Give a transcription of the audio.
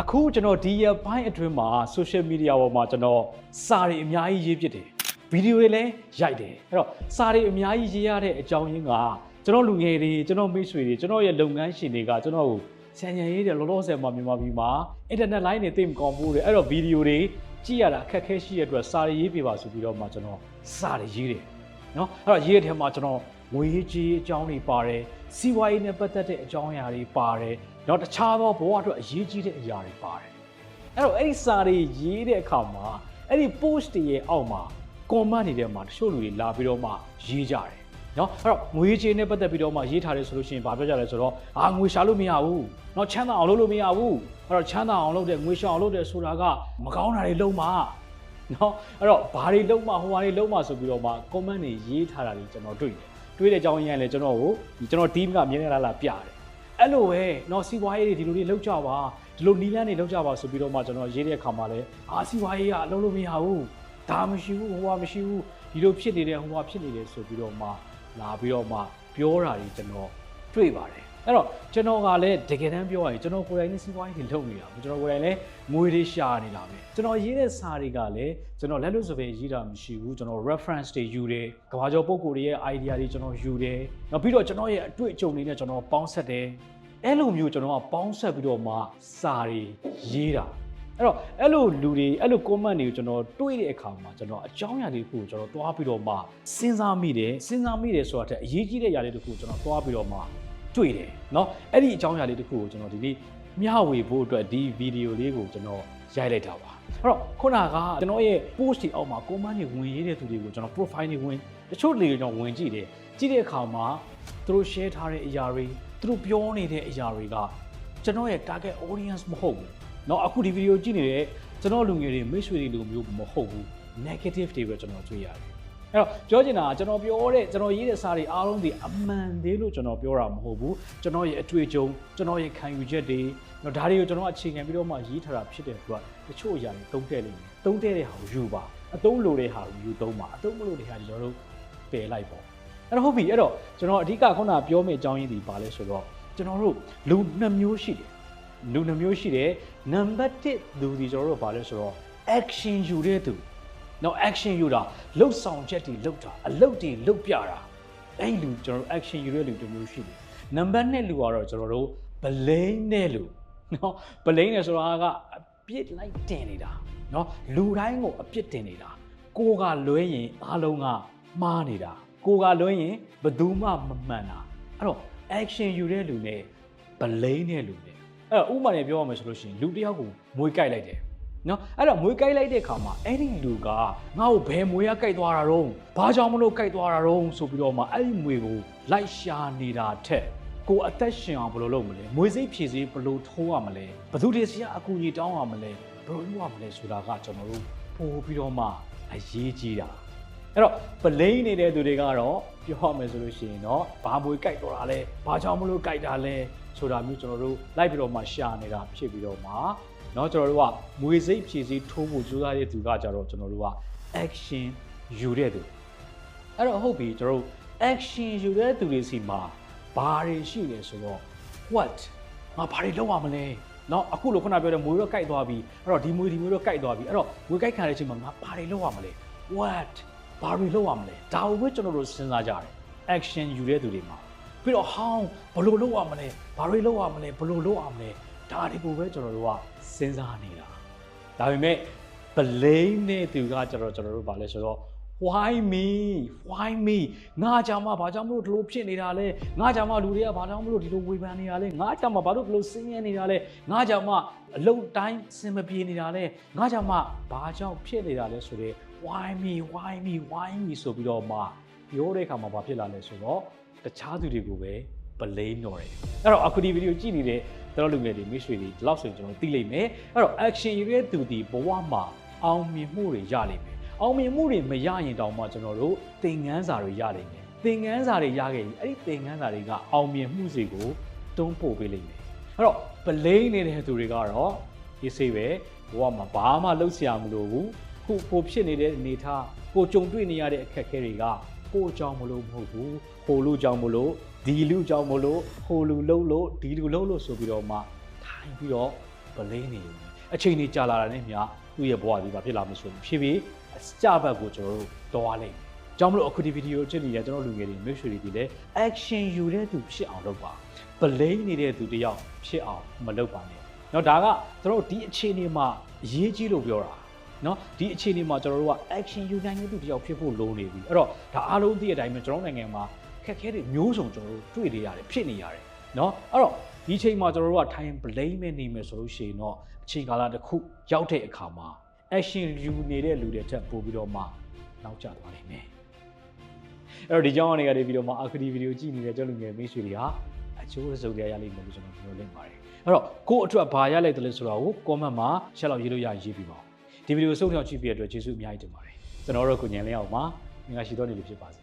အခုကျွန်တော်ဒီရပိုင်းအတွင်းမှာ social media ပေါ်မှာကျွန်တော်စာတွေအများကြီးရေးဖြစ်တယ်ဗီဒီယိုတွေလည်းရိုက်တယ်အဲ့တော့စာတွေအများကြီးရေးရတဲ့အကြောင်းရင်းကကျွန်တော်လူငယ်တွေကျွန်တော်မိတ်ဆွေတွေကျွန်တော်ရဲ့လုပ်ငန်းရှင်တွေကကျွန်တော်ကိုဆန်ရန်ရေးတယ်လောလောဆယ်မှာမြန်မာပြည်မှာ internet line တွေသိမကောင်းဘူးတယ်အဲ့တော့ဗီဒီယိုတွေကြည့်ရတာအခက်အခဲရှိတဲ့အတွက်စာတွေရေးပြပါဆိုပြီးတော့မှကျွန်တော်စာတွေရေးတယ်နော်အဲ့တော့ရေးတဲ့ထဲမှာကျွန်တော်ငွေကြီးအကြောင်းတွေပါတယ်စီးပွားရေးနဲ့ပတ်သက်တဲ့အကြောင်းအရာတွေပါတယ် နောက်တခြားသောဘဝအတွက်အရေးကြီးတဲ့အရာတွေပါတယ် အဲ့တော့အဲ့ဒီစာတွေရေးတဲ့အခါမှာအဲ့ဒီ post တွေရဲ့အောက်မှာ comment နေတဲ့မှာတချို့လူတွေလာပြီးတော့မှရေးကြတယ်เนาะအဲ့တော့ငွေချေနဲ့ပတ်သက်ပြီးတော့မှရေးထားတယ်ဆိုလို့ရှိရင်ဗာပြောကြလဲဆိုတော့အာငွေရှာလို့မရဘူးเนาะချမ်းသာအောင်လုပ်လို့မရဘူးအဲ့တော့ချမ်းသာအောင်လုပ်တဲ့ငွေရှာအောင်လုပ်တဲ့ဆိုတာကမကောင်းတာတွေလုပ်မှာเนาะအဲ့တော့ဘာတွေလုပ်မှာဟိုဘာတွေလုပ်မှာဆိုပြီးတော့မှ comment တွေရေးထားတာတွေကျွန်တော်တွေ့တယ်တွေ့တဲ့အကြောင်းရင်းကလည်းကျွန်တော်ကိုဒီကျွန်တော် team ကမြင်နေလာလာပြတယ် အဲ့လိုပဲနော်စီးပွားရေးတွေဒီလိုတွေလောက်ကြပါဒီလိုနီးလန်းတွေလောက်ကြပါဆိုပြီးတော့မှကျွန်တော်ရေးတဲ့အခါမှာလည်းအာစီးပွားရေးကအလုံးလို့မရဘူးဒါမရှိဘူးဟိုကမရှိဘူးဒီလိုဖြစ်နေတယ်ဟိုကဖြစ်နေတယ်ဆိုပြီးတော့မှလာပြီးတော့မှပြောတာကြီးကျွန်တော်တွေ့ပါတယ်အဲ့တော့ကျွန်တော်ကလည်းတကယ်တမ်းပြောရရင်ကျွန်တော်ကိုယ်တိုင်နဲ့စီးပွားရေးတွေလုပ်နေတာကျွန်တော်ကိုယ်တိုင်လည်းငွေတွေရှာနေတာပဲကျွန်တော်ရေးတဲ့စာတွေကလည်းကျွန်တော်လက်လွတ်စပယ်ရေးတာမရှိဘူးကျွန်တော် reference တွေယူတယ်ကဘာကျော်ပုံကိုယ်တွေရဲ့ idea တွေကျွန်တော်ယူတယ်နောက်ပြီးတော့ကျွန်တော်ရဲ့အတွေ့အကြုံတွေနဲ့ကျွန်တော်ပေါင်းဆက်တယ် အဲ့လိုမျိုးကျွန်တော်ကပေါင်းဆက်ပြီးတော့မှစာတွေရေးတာအဲ့တော့အဲ့လိုလူတွေအဲ့လို comment တွေကိုကျွန်တော်တွေးတဲ့အခါမှာကျွန်တော်အကြောင်းအရာတွေတစ်ခုကိုကျွန်တော်တွားပြီးတော့မှစဉ်းစားမိတယ်စဉ်းစားမိတယ်ဆိုတာတဲ့အရေးကြီးတဲ့အရာတွေတစ်ခုကိုကျွန်တော်တွားပြီးတော့မှတွေ့တယ်เนาะအဲ့ဒီအကြောင်းအရာလေးတစ်ခုကိုကျွန်တော်ဒီနေ့မျှဝေဖို့အတွက်ဒီဗီဒီယိုလေးကိုကျွန်တော်ရိုက်လိုက်တာပါအဲ့တော့ခုနကကျွန်တော်ရဲ့ post တွေအောက်မှာ comment တွေဝင်ရေးတဲ့သူတွေကိုကျွန်တော် profile တွေဝင်တချို့လေကျွန်တော်ဝင်ကြည့်တယ်ကြည့်တဲ့အခါမှာသူတို့ share ထားတဲ့အရာတွေ သူတို့ပြောနေတဲ့အရာတွေကကျွန်တော်ရဲ့ target audience မဟုတ်ဘူးเนาะအခုဒီဗီဒီယိုကြည့်နေတဲ့ကျွန်တော်လူငယ်တွေမိတ်ဆွေတွေလိုမျိုးမဟုတ်ဘူး negative တွေပဲကျွန်တော်တွေ့ရတယ်အဲ့တော့ပြောချင်တာကကျွန်တော်ပြောတဲ့ကျွန်တော်ရေးတဲ့စာတွေအားလုံးဒီအမှန်သေးလို့ကျွန်တော်ပြောတာမဟုတ်ဘူးကျွန်တော်ရဲ့အတွေ့အကြုံကျွန်တော်ရဲ့ခံယူချက်တွေတော့ဒါတွေကိုကျွန်တော်အခြေခံပြီးတော့မှရေးထားတာဖြစ်တဲ့အတွက်တချို့အရာတွေတုံးတဲ့လိမ့်မယ်တုံးတဲ့တဲ့ဟာကိုယူပါအတုံးလိုတဲ့ဟာကိုယူသုံးပါအတုံးမလိုတဲ့ဟာကျွန်တော်တို့ပယ်လိုက်ပေါ့ အဲ့တော့ဟုတ်ပြီအဲ့တော့ကျွန်တော်အဓိကခုနကပြောမယ့်အကြောင်းရင်းဒီပါလဲဆိုတော့ကျွန်တော်တို့လူနှစ်မျိုးရှိတယ်လူနှစ်မျိုးရှိတယ်နံပါတ်1လူဒီကျွန်တော်တို့ကဘာလဲဆိုတော့ action ယူတဲ့သူနော် action ယူတာလှုပ်ဆောင်ချက်တွေလှုပ်တာအလုပ်တွေလှုပ်ပြတာအဲ့ဒီလူကျွန်တော်တို့ action ယူတဲ့လူတစ်မျိုးရှိတယ်နံပါတ်2လူကတော့ကျွန်တော်တို့ blame တဲ့လူနော် blame နဲ့ဆိုတာကအပြစ်လိုက်တင်နေတာနော်လူတိုင်းကိုအပြစ်တင်နေတာကိုကလွဲရင်အားလုံးကမှားနေတာ ကိုကလွဲရင်ဘယ်သူမှမမှန်တာအဲ့တော့ action ယူတဲ့လူနဲ့ blame တဲ့လူနဲ့အဲ့တော့ဥပမာနဲ့ပြောရမယ်ဆိုလို့ရှိရင်လူတစ်ယောက်ကိုမွေးကြိုက်လိုက်တယ်နော်အဲ့တော့မွေးကြိုက်လိုက်တဲ့ခါမှာအဲ့ဒီလူကငါ့ကိုဘယ်မွေးရကြိုက်သွားတာတော့ဘာကြောင့်မလို့ကြိုက်သွားတာတော့ဆိုပြီးတော့မှအဲ့ဒီမွေကိုလိုက်ရှာနေတာထက်ကိုအသက်ရှင်အောင်ဘယ်လိုလုပ်မလဲမွေစိတ်ဖြည့်စည်းဘယ်လိုထိုးရမလဲဘယ်သူတွေစီကအကူကြီးတောင်းရမလဲဘယ်လိုလုပ်ရမလဲဆိုတာကကျွန်တော်တို့ပို့ပြီးတော့မှအရေးကြီးတာ အဲ့တော့ပလိန်နေတဲ့သူတွေကတော့ပြောရမယ်ဆိုလို့ရှိရင်တော့ဘာမွေကြိုက်တော့တာလဲဘာကြောင့်မလို့ကြိုက်တာလဲဆိုတာမျိုးကျွန်တော်တို့လိုက်ပြီးတော့မှရှာနေတာဖြစ်ပြီးတော့မှ เนาะကျွန်တော်တို့ကမွေစိတ်ဖြည့်စည်းထိုးဖို့ကြိုးစားတဲ့သူကကြတော့ကျွန်တော်တို့က action ယူတဲ့သူအဲ့တော့ဟုတ်ပြီကျွန်တော်တို့ action ယူတဲ့သူတွေစီမှာဘာတွေရှိလဲဆိုတော့ what ငါဘာတွေလုပ်ရမလဲเนาะအခုလိုခုနပြောတဲ့မွေတော့ကြိုက်သွားပြီအဲ့တော့ဒီမွေဒီမွေတော့ကြိုက်သွားပြီအဲ့တော့မွေကြိုက်ခံတဲ့အချိန်မှာငါဘာတွေလုပ်ရမလဲ what ဘာတွေလုပ်ရမလဲဒါကိုပဲကျွန်တော်တို့စဉ်းစားကြတယ် action ယူတဲ့သူတွေမှာပြီးတော့ဟောင်းဘယ်လိုလုပ်ရမလဲဘာတွေလုပ်ရမလဲဘယ်လိုလုပ်ရမလဲဒါတွေကိုပဲကျွန်တော်တို့ကစဉ်းစားနေတာဒါပေမဲ့ blame နဲ့သူကကျွန်တော်ကျွန်တော်တို့ဗာလဲဆိုတော့ why me why me ငါကြောင့်မှဘာကြောင့်မလို့ဒီလိုဖြစ်နေတာလဲငါကြောင့်မှလူတွေကဘာကြောင့်မလို့ဒီလိုဝေဖန်နေတာလဲငါကြောင့်မှဘာလို့ဒီလိုဆင်းရဲနေတာလဲငါကြောင့်မှအလုတ်တိုင်းစင်မပြေနေတာလဲငါကြောင့်မှဘာကြောင့်ဖြစ်နေတာလဲဆိုတော့ why me why me why me ဆိုပြီးတော့မှပြောတဲ့အခါမှာဘာဖြစ်လာလဲဆိုတော့တခြားသူတွေကိုပဲ blame တော့တယ်အဲ့တော့အခုဒီဗီဒီယိုကြည့်နေတဲ့ကျွန်တော်လူငယ်တွေမိတ်ဆွေတွေဒီလောက်ဆိုရင်ကျွန်တော်သိလိမ့်မယ်အဲ့တော့ action ရဲ့သူဒီဘဝမှာအောင်မြင်မှုတွေရလိမ့်မယ်အောင်မြင်မှုတွေမရရင်တောင်မှကျွန်တော်တို့သင်ခန်းစာတွေရလိမ့်မယ်သင်ခန်းစာတွေရခဲ့ရင်အဲ့ဒီသင်ခန်းစာတွေကအောင်မြင်မှုတွေကိုတွန်းပို့ပေးလိမ့်မယ်အဲ့တော့ blame နေတဲ့သူတွေကတော့ရေးစေးပဲဘဝမှာဘာမှလုပ်စရာမလိုဘူး ခုကိုဖြစ်နေတဲ့အနေထားကိုကြုံတွေ့နေရတဲ့အခက်အခဲတွေကကိုအကြောင်းမလို့မဟုတ်ဘူးဟိုလူကြောင့်မလို့ဒီလူကြောင့်မလို့ဟိုလူလုံးလို့ဒီလူလုံးလို့ဆိုပြီးတော့မှထိုင်ပြီးတော့ ဗလိန်နေတယ်အချိန်ကြီးကြာလာတာနဲ့မြသူ့ရဲ့ဘဝကြီးကဖြစ်လာမှဆိုရင်ဖြည်းဖြည်းအကြဘက်ကိုကျွန်တော်တို့တွားလိုက်။ကြောင့်မလို့အခုဒီဗီဒီယိုအချက်ကြီးရကျွန်တော်လူငယ်တွေမိတ်ဆွေတွေဒီလည်း action ယူတဲ့သူဖြစ်အောင်လုပ်ပါ။ဗလိန်နေတဲ့သူတယောက်ဖြစ်အောင်မလုပ်ပါနဲ့။เนาะဒါကကျွန်တော်တို့ဒီအခြေအနေမှာအရေးကြီးလို့ပြောတာ။ နော်ဒီအခြေအနေမှာကျွန်တော်တို့က action ယူနိုင်တဲ့သူတယောက်ဖြစ်ဖို့လိုနေပြီအဲ့တော့ဒါအားလုံးသိတဲ့အတိုင်းပဲကျွန်တော်နိုင်ငံမှာခက်ခဲတဲ့မျိုးစုံကျွန်တော်တို့တွေ့နေရတယ်ဖြစ်နေရတယ်နော်အဲ့တော့ဒီချိန်မှာကျွန်တော်တို့က time blame နဲ့နေမယ်ဆိုလို့ရှိရင်တော့အချိန်ကာလတစ်ခုရောက်တဲ့အခါမှာ action ယူနေတဲ့လူတွေထက်ပိုပြီးတော့မှနောက်ကျသွားနိုင်မယ်အဲ့တော့ဒီကြောင်းအနေနဲ့ဒီဗီဒီယိုမှာအခဒီဗီဒီယိုကြည့်နေတဲ့ကျောင်းလူငယ်မိတ်ဆွေတွေဟာအချိုးစုံတရားရလိမ့်မယ်လို့ကျွန်တော်ပြောလင့်ပါတယ်အဲ့တော့ကို့အတွက်ဘာရလိုက်တယ်လဲဆိုတာကို comment မှာ share လောက်ရေးလို့ရရေးပြီးပါဦး ဒီဗီဒီယိုစုံထောင်ကြည့်ပြတဲ့အတွက်ကျေးဇူးအများကြီးတင်ပါတယ်။ကျွန်တော်တို့ကိုညံလင်းအောင်ပါငါရှိတော့နေလို့ဖြစ်ပါစေ